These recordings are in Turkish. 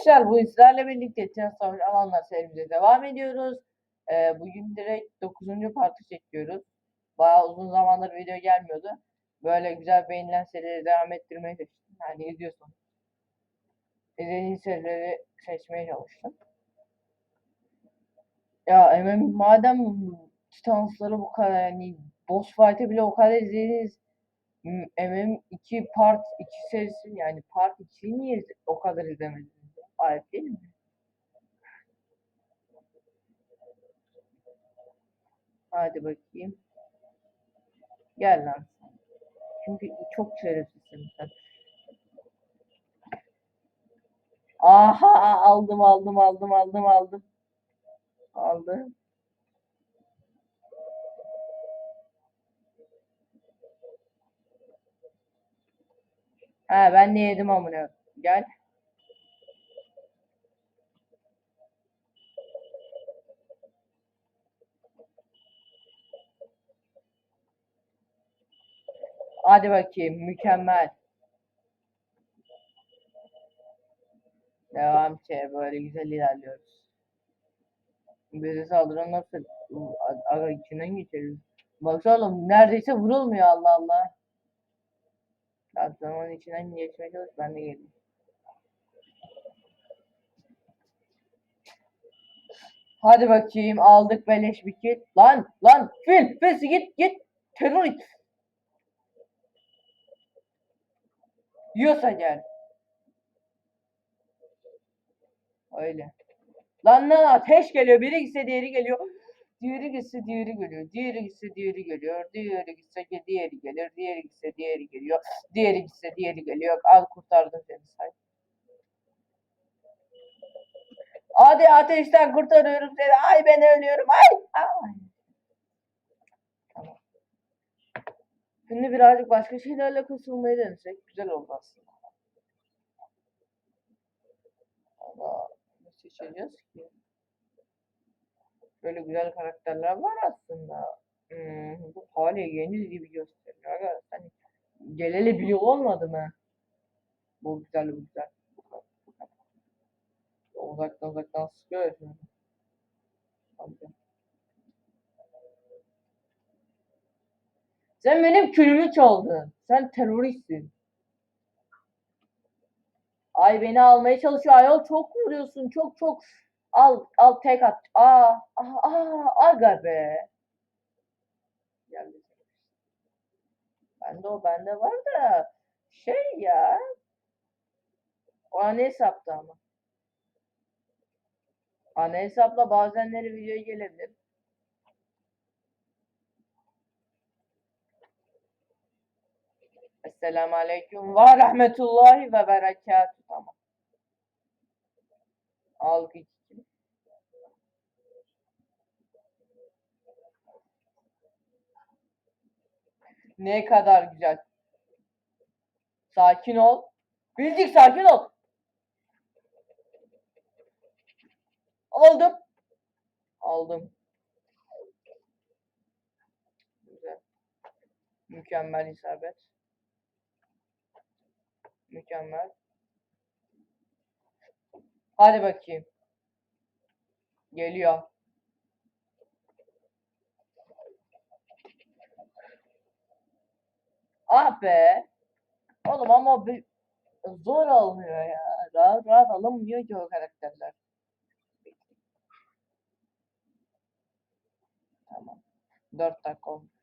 Arkadaşlar bu sizlerle birlikte Transformers alanlar serimize devam ediyoruz. Ee, bugün direkt 9. partı çekiyoruz. Bayağı uzun zamandır video gelmiyordu. Böyle güzel beğenilen serileri devam ettirmeye çalıştım. Yani izliyorsunuz. İzlediğin serileri seçmeye çalıştım. Ya MM madem Titansları bu kadar yani boss fight'ı bile o kadar izlediniz. M- MM2 part 2 serisi yani part 2'yi niye o kadar izlemediniz? Ayıp değil mi? Hadi bakayım. Gel lan. Çünkü çok şerefsizsin sen. Aha aldım aldım aldım aldım aldım. Aldım. Ha ben de yedim amına. Gel. Hadi bakayım mükemmel. Devam ki böyle güzel ilerliyoruz. Bizi saldıran nasıl? Aga içinden geçeriz. Baksana oğlum neredeyse vurulmuyor Allah Allah. Tamam zaman içinden geçmeye çalış ben de geleyim. Hadi bakayım aldık beleş bir kit. Lan lan fil fil git git. Terörist. Yiyorsa gel. Öyle. Lan lan ateş geliyor. Biri gitse diğeri geliyor. Diğeri gitse diğeri geliyor. Diğeri gitse diğeri geliyor. Diğeri gitse diğeri gelir. Diğeri gitse diğeri geliyor. Diğeri gitse diğeri geliyor. Al kurtardım seni say. Hadi ateşten kurtarıyorum seni. Ay ben ölüyorum. Ay. Ay. Şimdi birazcık başka şeylerle kasılmayı denesek güzel oldu aslında. Ama ne seçeceğiz ki? Böyle güzel karakterler var aslında. Hmm, bu hali yeni gibi gösteriyor. Aga, hani geleli yıl olmadı mı? Bu güzel, bu güzel. Uzaktan uzaktan sıkıyor ya. Sen benim külümü çaldın. Sen teröristsin. Ay beni almaya çalışıyor. Ayol çok vuruyorsun. Çok çok. Al al tek at. Aa, aa, aa aga be. Geldi. Bende o bende var da şey ya. O ana hesapta ama. Ana hesapla bazenleri videoya gelebilir. Esselamu Aleyküm ve Rahmetullahi ve Berekatü. Tamam. Algı iki. Ne kadar güzel. Sakin ol. Bildik sakin ol. Aldım. Aldım. Güzel. Mükemmel isabet. Mükemmel. Hadi bakayım. Geliyor. Ah be. Oğlum ama bir zor alınıyor ya. Rahat rahat alınmıyor ki o karakterler. Tamam. 4 dakika oldu.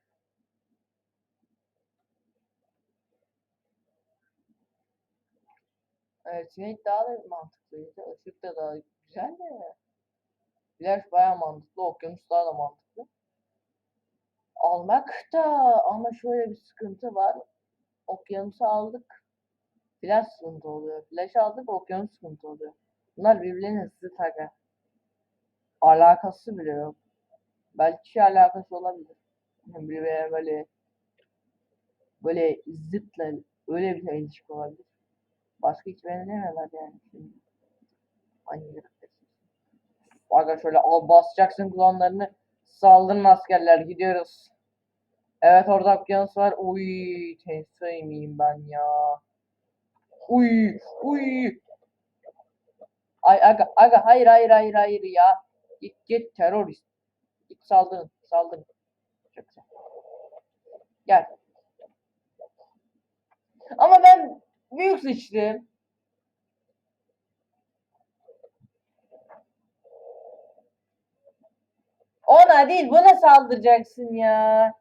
Evet, sinek daha da mantıklıydı. Işık da daha güzel de. Flash bayağı mantıklı. Okyanus daha da mantıklı. Almak da ama şöyle bir sıkıntı var. Okyanusu aldık. Flash sıkıntı oluyor. Flash aldık, okyanus sıkıntı oluyor. Bunlar birbirlerinin zıt aga. Alakası bile yok. Belki alakası olabilir. Birbirine böyle böyle zıtla öyle bir ilişki olabilir. Başka hiç benzemiyorlar yani şimdi. Aynı. Aga şöyle al basacaksın klonlarını. Saldırın askerler gidiyoruz. Evet orada okyanus var. Uy Tesla'yım ben ya. Uy uy. aga aga hayır hayır hayır hayır ya. Git git terörist. Git saldırın saldırın. Gel. Ama ben büyük sıçtım. Ona değil buna saldıracaksın ya.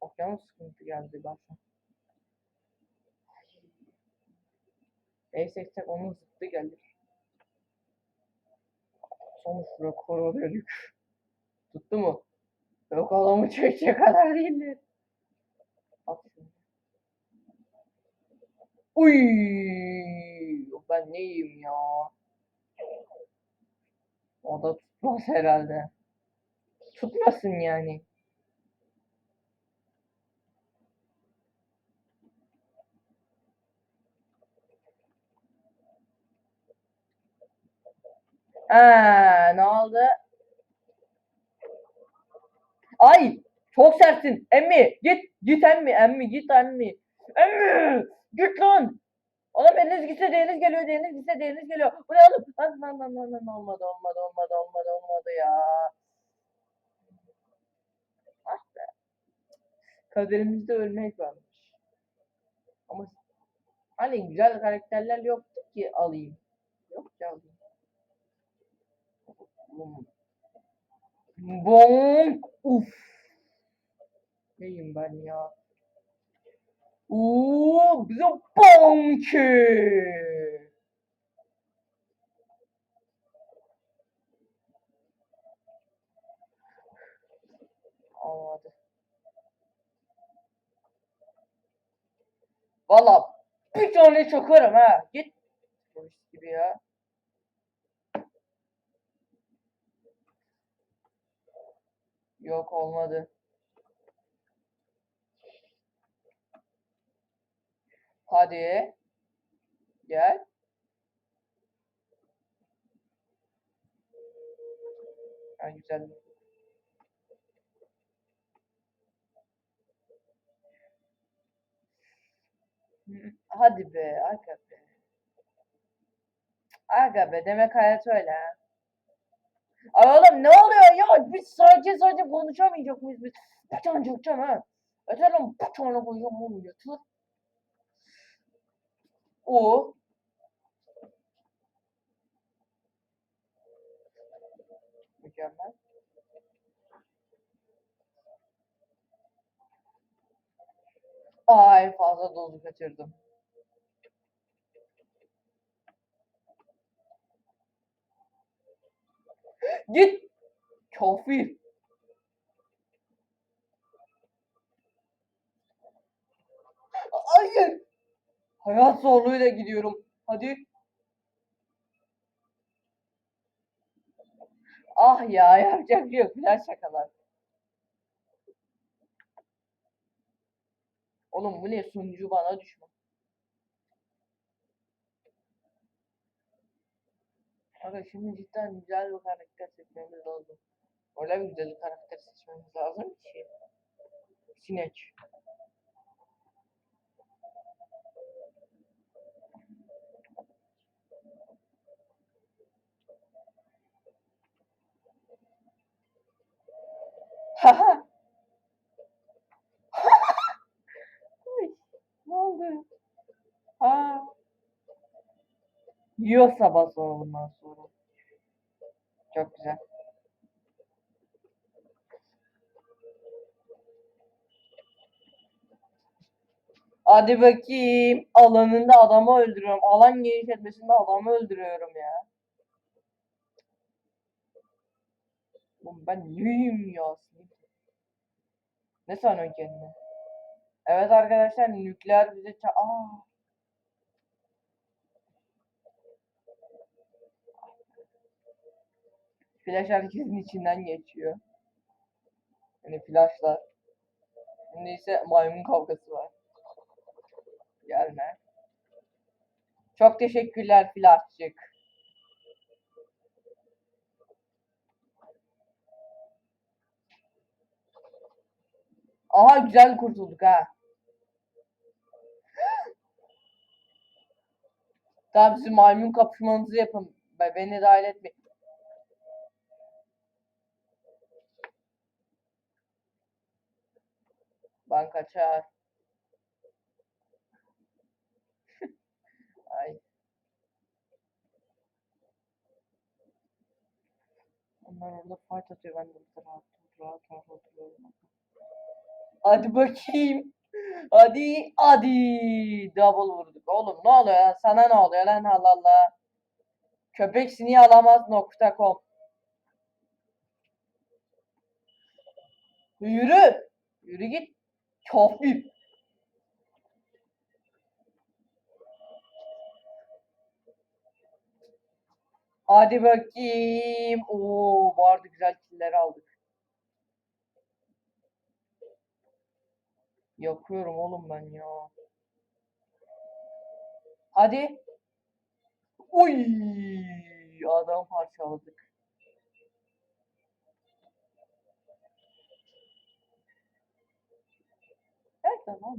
Okyanus sıkıntı geldi. Neyse tek onun zıttı gelir. Sonuç rekoru dedik. Tuttu mu? Yok adamı çekecek kadar değildir. At şunu. Uy, ben neyim ya? O da tutmaz herhalde. Tutmasın yani. Ha, ne oldu? Ay, çok sertsin. Emmi, git, git emmi, emmi, git emmi. Emmi, git lan. Oğlum eliniz gitse deniz geliyor, deniz gitse deniz geliyor. Bu ne oğlum? Lan lan lan lan lan olmadı, olmadı, olmadı, olmadı, olmadı ya. Ah be. Kaderimizde ölmek varmış. Ama hani güzel karakterler yoktu ki alayım. Yok ki alayım. Bom. Bom. Uf. Neyim ben ya? Uuu bize bonki. Olmadı. Valla bir tane çakarım ha. Git. Polis gibi ya. Yok olmadı. Hadi. Gel. Ha, güzel. Hadi be, aga be. Aga be, demek hayat öyle ha. Ay oğlum ne oluyor ya? Biz sadece sadece konuşamayacak mıyız biz? Bir tane çakacağım ha. Lan bir tane koyacağım oğlum yeter. O. Mükemmel. Ay fazla dozu kaçırdım. Git. Kafir. Hayır. Hayat zorluğuyla gidiyorum. Hadi. Ah ya yapacak şey yok. Flash şakalar. Oğlum bu ne sunucu bana düşman. Aga şimdi cidden güzel bir karakter seçmemiz lazım. Öyle bir güzel bir karakter seçmemiz lazım ki. Sinek. Haha. Ay, ne oldu? Ha. Yiyorsa bas onu bundan sonra. Çok güzel. Hadi bakayım. Alanında adamı öldürüyorum. Alan genişletmesinde adamı öldürüyorum ya. Oğlum ben neyim ya? Ne sanıyorsun kendini? Evet arkadaşlar nükleer bize ça Aa. Flash herkesin içinden geçiyor. Yani flashlar. Şimdi ise maymun kavgası var. Gelme. Çok teşekkürler flashçık. Aha güzel kurtulduk ha. Tamam siz maymun kapışmanızı yapın. Ben, beni dahil etmeyin. Ben kaçar. Ay. Onlar orada fight atıyor. Ben de burada rahat rahat rahat oturuyorum. Hadi bakayım. Hadi hadi. Double vurduk. Oğlum ne oluyor lan? Sana ne oluyor lan Allah Allah. Köpek sineği alamaz nokta com. Yürü. Yürü git. Kafir. Hadi bakayım. Oo, vardı güzel killer aldık. Yakıyorum oğlum ben ya. Hadi. Uy, adam parçaladık. Tamam.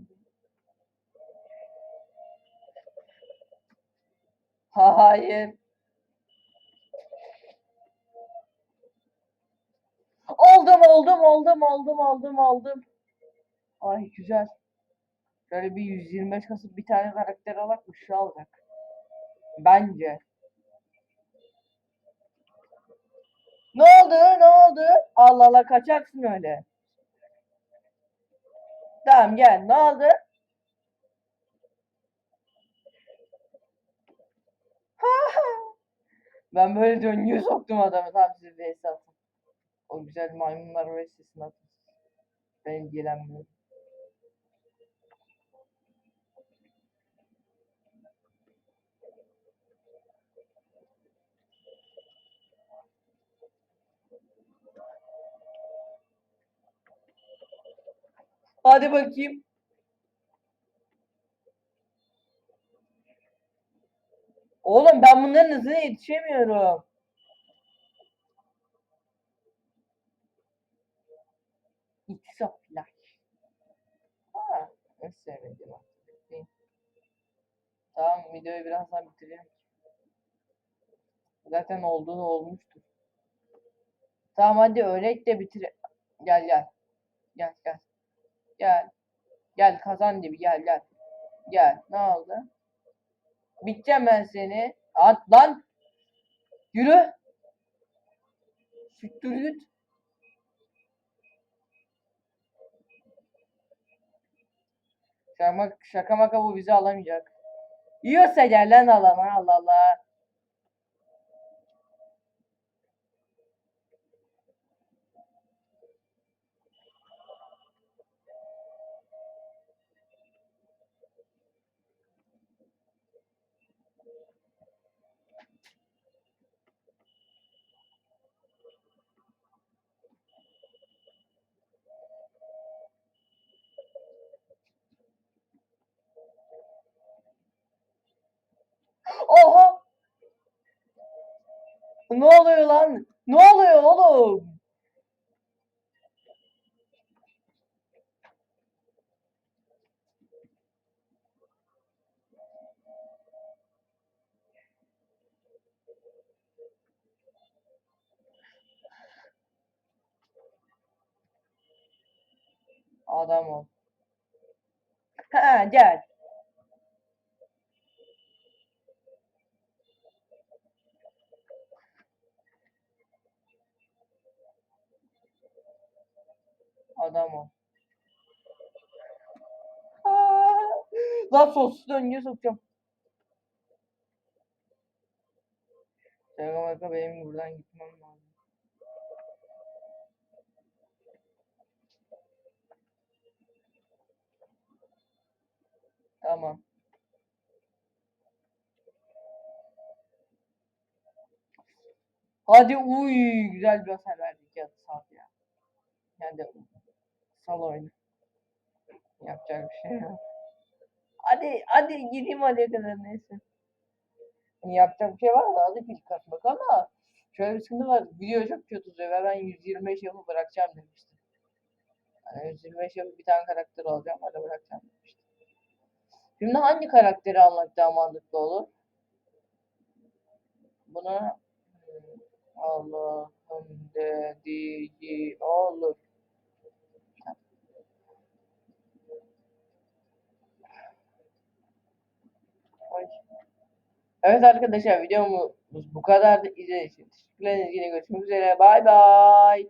Hayır. Aldım aldım aldım aldım aldım aldım. Ay güzel. Şöyle bir 125 kasıp bir tane karakter alak mı şu alacak. Bence. Ne oldu? Ne oldu? Allah Allah kaçarsın öyle. Tamam gel. Ne oldu? Ben böyle döngüye soktum adamı. Tamam siz de atın. O güzel maymunlar vs atın. Ben ilgilenmiyorum. Hadi bakayım. Oğlum ben bunların hızına yetişemiyorum. İktisap flash. Ha, en sevmediğim artık. Tamam videoyu birazdan bitirelim. Zaten olduğunu olmuştur. Tamam hadi örnek de bitir. Gel gel. Gel gel. Gel. Gel kazan gibi gel gel. Gel. Ne oldu? Biteceğim ben seni. At lan. Yürü. Siktir git. Şaka, şaka maka bu bizi alamayacak. Yiyorsa gel lan alana Allah Allah. Ne oluyor lan? Ne oluyor oğlum? Adam ol. Ha gel. Adam ol. Lan sonsuz döngüye sokacağım. Maka benim buradan gitmem lazım. Tamam. Hadi uy güzel bir hasar verdik ya sal ya. Yani de sal oyunu. Yapacak bir şey yok. Hadi hadi gideyim hadi kadar neyse. Yani yapacak bir şey var da hadi ilk katmak ama şöyle bir sıkıntı var. Video çok kötü ve ben 125 yapıp bırakacağım demiştim. Yani 125 yapıp bir tane karakter alacağım öyle bırakacağım demiştim. Şimdi hangi karakteri almak daha mantıklı olur? bunu hmm, Allah'ın dediği olur. Ay. Evet arkadaşlar videomuz bu kadar. İzlediğiniz için teşekkürler. Yine görüşmek üzere. Bay bay.